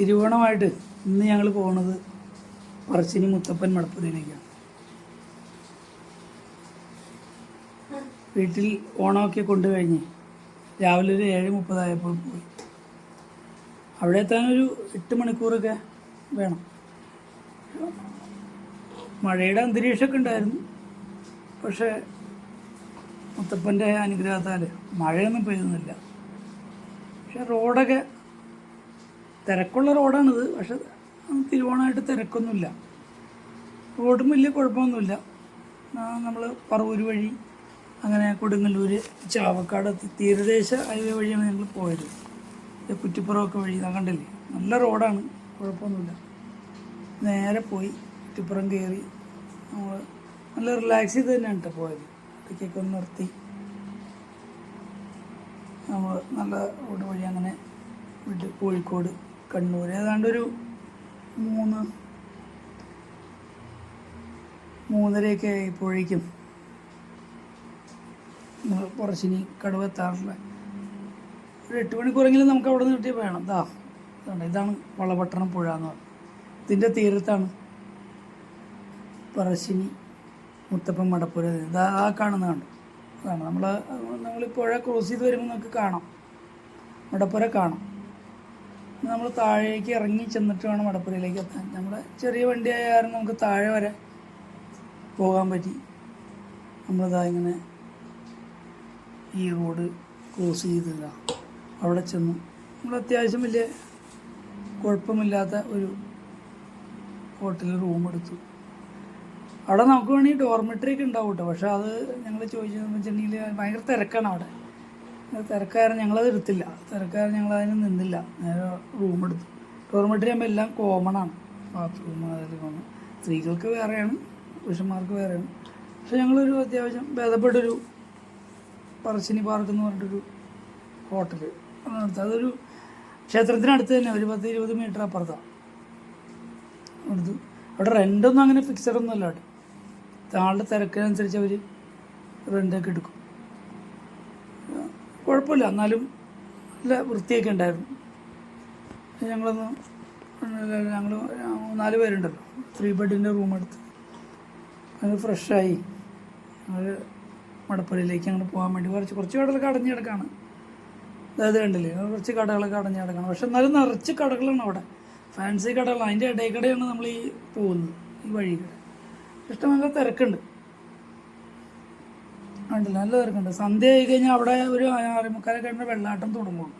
തിരുവോണമായിട്ട് ഇന്ന് ഞങ്ങൾ പോണത് പറശ്ശിനി മുത്തപ്പൻ മടപ്പുരയിലേക്കാണ് വീട്ടിൽ ഓണമൊക്കെ കൊണ്ടു കഴിഞ്ഞ് രാവിലെ ഒരു ഏഴ് മുപ്പതായപ്പോൾ പോയി. അവിടെ എത്താനൊരു എട്ട് മണിക്കൂറൊക്കെ വേണം. മഴയുടെ അന്തരീക്ഷമൊക്കെ ഉണ്ടായിരുന്നു. പക്ഷേ മുത്തപ്പന്റെ അനുഗ്രഹത്താൽ മഴയൊന്നും പെയ്യുന്നില്ല. പക്ഷെ റോഡൊക്കെ തിരക്കുള്ള റോഡാണിത്. പക്ഷെ തിരുവോണമായിട്ട് തിരക്കൊന്നുമില്ല. റോഡും വലിയ കുഴപ്പമൊന്നുമില്ല. നമ്മൾ പറവൂർ വഴി അങ്ങനെ കൊടുങ്ങല്ലൂർ ചാവക്കാട് തീരദേശ ഹൈവേ വഴിയാണ് ഞങ്ങൾ പോയത്. കുറ്റിപ്പുറമൊക്കെ വഴി. ഞാൻ കണ്ടില്ലേ? നല്ല റോഡാണ്. കുഴപ്പമൊന്നുമില്ല. നേരെ പോയി കുറ്റിപ്പുറം കയറി നമ്മൾ നല്ല റിലാക്സ് ചെയ്ത് തന്നെയാണ് കേട്ടോ പോയത്. ഇടയ്ക്കൊക്കെ ഒന്ന് നിർത്തി. നമ്മൾ നല്ല റോഡ് വഴി അങ്ങനെ വിട്ട് കോഴിക്കോട് കണ്ണൂർ ഏതാണ്ട് ഒരു മൂന്ന് മൂന്നരയൊക്കെ ആയപ്പോഴേക്കും നമ്മൾ കുറച്ചിനി കടുവെത്താറില്ല ഒരു എട്ട് മണിക്കൂറെങ്കിലും നമുക്ക് അവിടെ നിന്ന് കിട്ടിയ വേണം. ഇതാ ഇതാണ് ഇതാണ് വളപട്ടണം പുഴ എന്ന് പറയുന്നത് ഇതിന്റെ തീരത്താണ് പറശ്ശിനി മുത്തപ്പൻ മടപ്പുര ഇതാ. ആ കാണുന്ന കണ്ടു? അതാണ് നമ്മൾ നമ്മൾ പുഴ ക്രോസ് ചെയ്ത് വരുമ്പോൾ നമുക്ക് കാണാം. മടപ്പുര കാണാം. നമ്മൾ താഴേക്ക് ഇറങ്ങി ചെന്നിട്ട് വേണം മടപ്പുരയിലേക്ക് എത്താൻ. നമ്മുടെ ചെറിയ വണ്ടി ആയ കാരണം നമുക്ക് താഴെ വരെ പോകാൻ പറ്റി. നമ്മളിതാ ഇങ്ങനെ ഈ റോഡ് ക്രോസ് ചെയ്തില്ല. അവിടെ ചെന്നു. നമ്മൾ അത്യാവശ്യം വലിയ കുഴപ്പമില്ലാത്ത ഒരു ഹോട്ടലിൽ റൂം എടുത്തു. അവിടെ നമുക്ക് വേണമെങ്കിൽ ഡോർമെട്രി ഒക്കെ ഉണ്ടാവും കേട്ടോ പക്ഷെ അത് ഞങ്ങൾ ചോദിച്ചതെന്ന് വെച്ചിട്ടുണ്ടെങ്കിൽ ഭയങ്കര തിരക്കാണ് അവിടെ. തിരക്കാരൻ ഞങ്ങളത് എടുത്തില്ല. തിരക്കാരൻ ഞങ്ങൾ അതിന് നിന്നില്ല. നേരെ റൂം എടുത്തു. ഡോർമെട്രി ആകുമ്പോൾ എല്ലാം കോമൺ ആണ്. ബാത്റൂം അതിൽ കോമൺ സ്ത്രീകൾക്ക് വേറെയാണ് പുരുഷന്മാർക്ക് വേറെയാണ്. പക്ഷെ ഞങ്ങളൊരു അത്യാവശ്യം ഭേദപ്പെട്ടൊരു പറശ്ശിനി പാർക്ക് എന്ന് പറഞ്ഞിട്ടൊരു ഹോട്ടൽ അതെടുത്ത് അതൊരു ക്ഷേത്രത്തിനടുത്ത് തന്നെ. ഒരു പത്ത് ഇരുപത് മീറ്റർ അപ്പുറത്താണ്. എടുത്തു അവിടെ റെന്റൊന്നും അങ്ങനെ ഫിക്സഡ് ഒന്നും അല്ല കേട്ടോ ആളുടെ തിരക്കിനനുസരിച്ച് അവർ റെന്റൊക്കെ എടുക്കും. കുഴപ്പമില്ല. എന്നാലും നല്ല വൃത്തിയൊക്കെ ഉണ്ടായിരുന്നു. ഞങ്ങളൊന്ന് ഞങ്ങൾ നാല് പേരുണ്ടല്ലോ. ത്രീ ബെഡിന്റെ റൂം എടുത്ത്. അത് ഫ്രഷായി ഞങ്ങൾ മടപ്പുരയിലേക്ക് ഞങ്ങൾ പോകാൻ വേണ്ടി കുറച്ച് കുറച്ച് കടകളൊക്കെ അടഞ്ഞു കിടക്കാണ് അതായത് കണ്ടില്ലേ കുറച്ച് കടകളൊക്കെ അടഞ്ഞു കിടക്കണം പക്ഷെ എന്നാലും നിറച്ച് കടകളാണ് അവിടെ. ഫാൻസി കടകളാണ്. അതിന്റെ ഇടയിൽ കടയാണ് നമ്മൾ ഈ പോകുന്നത്. ഈ വഴി കൂടെ ഇഷ്ടം നല്ല തിരക്കുണ്ട്. ഉണ്ടല്ലോ നല്ല തിരക്കുണ്ട് സന്ധ്യ ആയി കഴിഞ്ഞാൽ അവിടെ ഒരു ആറേമുക്കാലൊക്കെ കഴിഞ്ഞാൽ വെള്ളാട്ടം തുടങ്ങുള്ളൂ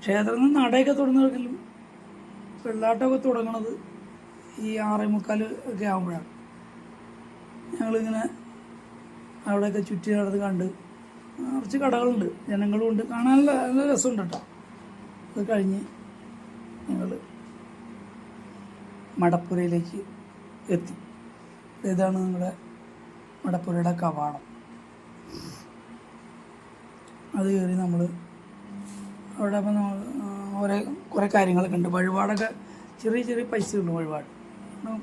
ക്ഷേത്രത്തിൽ നിന്ന് നടയൊക്കെ തുടങ്ങുന്നവർക്കെങ്കിലും വെള്ളാട്ടമൊക്കെ തുടങ്ങണത് ഈ ആറേമുക്കാൽ ഒക്കെ ആകുമ്പോഴാണ് ഞങ്ങളിങ്ങനെ അവിടെയൊക്കെ ചുറ്റി നടന്ന് കണ്ട് കുറച്ച് കടകളുണ്ട്. ജനങ്ങളും ഉണ്ട്. കാണാനുള്ള നല്ല രസമുണ്ട് കേട്ടോ. അത് കഴിഞ്ഞ് ഞങ്ങൾ മടപ്പുരയിലേക്ക് എത്തി. ഇതാണ് നിങ്ങളുടെ മടപ്പുരയുടെ കവാടം. അത് കയറി നമ്മൾ അവിടെ അപ്പം നമ്മൾ ഓരോ കുറേ കാര്യങ്ങളൊക്കെ ഉണ്ട്. വഴിപാടൊക്കെ ചെറിയ ചെറിയ പൈസ ഉണ്ട് വഴിപാട്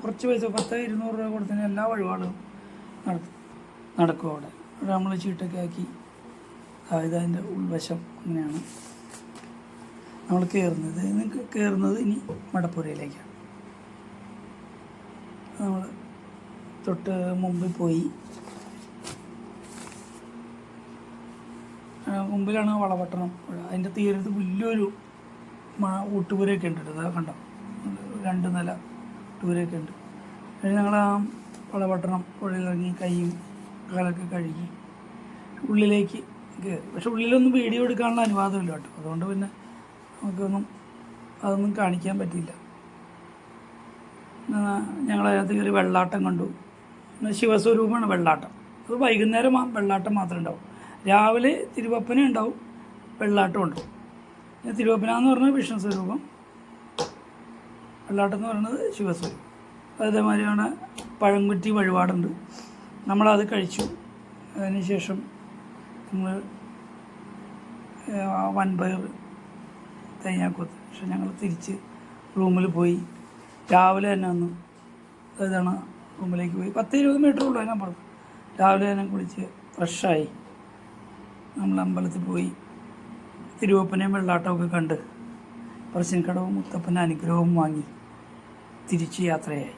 കുറച്ച് പൈസ പത്ത് ഇരുന്നൂറ് രൂപ കൊടുത്തതിന് എല്ലാ വഴിപാടും നടത്തും നടക്കും അവിടെ. അവിടെ നമ്മൾ ചീട്ടൊക്കെ ആക്കി അതായത് അതിന്റെ ഉൾവശം അങ്ങനെയാണ് നമ്മൾ കയറുന്നത്. നിങ്ങൾക്ക് കയറുന്നത് ഇനി മടപ്പുരയിലേക്കാണ്. നമ്മൾ തൊട്ട് മുമ്പിൽ പോയി മുമ്പിലാണ് വളപട്ടണം. അതിന്റെ തീരത്ത് വലിയൊരു ഊട്ടുപുരയൊക്കെ ഉണ്ട് കേട്ടോ. കണ്ട? രണ്ട് നില ഊട്ടുപുരയൊക്കെ ഉണ്ട്. പിന്നെ ഞങ്ങൾ ആ വളപട്ടണം പുഴയിലിറങ്ങി കൈയും കാലൊക്കെ കഴുകി ഉള്ളിലേക്ക് കയറി. പക്ഷെ ഉള്ളിലൊന്നും വീഡിയോ എടുക്കാനുള്ള അനുവാദമില്ല കേട്ടോ. അതുകൊണ്ട് പിന്നെ നമുക്കൊന്നും അതൊന്നും കാണിക്കാൻ പറ്റിയില്ല. ഞങ്ങൾ അതിനകത്ത് കയറി വെള്ളാട്ടം കണ്ടു. ശിവസ്വരൂപമാണ് വെള്ളാട്ടം. അത് വൈകുന്നേരം വെള്ളാട്ടം മാത്രമേ ഉണ്ടാവും. രാവിലെ തിരുവപ്പന ഉണ്ടാവും. വെള്ളാട്ടം ഉണ്ടാവും തിരുവപ്പന എന്ന് പറഞ്ഞാൽ വിഷ്ണു സ്വരൂപം വെള്ളാട്ടം എന്ന് പറയുന്നത് ശിവസ്വരൂപം. അതേമാതിരിയാണ് പഴംകുറ്റി വഴിപാടുണ്ട്. നമ്മളത് കഴിച്ചു. അതിനുശേഷം നമ്മൾ വൻപയർ തേങ്ങാക്കൊത്ത് പക്ഷെ ഞങ്ങൾ തിരിച്ച് റൂമിൽ പോയി. രാവിലെ തന്നെ ഒന്ന് ഇതാണ് റൂമിലേക്ക് പോയി. പത്ത് ഇരുപത് മീറ്റർ ഉള്ളൂ അതിനപ്പുറം രാവിലെ തന്നെ കുളിച്ച് ഫ്രഷായി. നമ്മൾ അമ്പലത്തിൽ പോയി തിരുവപ്പനെയും വെള്ളാട്ടമൊക്കെ കണ്ട് പറശ്ശിനിക്കടവും മുത്തപ്പന്റെ അനുഗ്രഹവും വാങ്ങി തിരിച്ച് യാത്രയായി.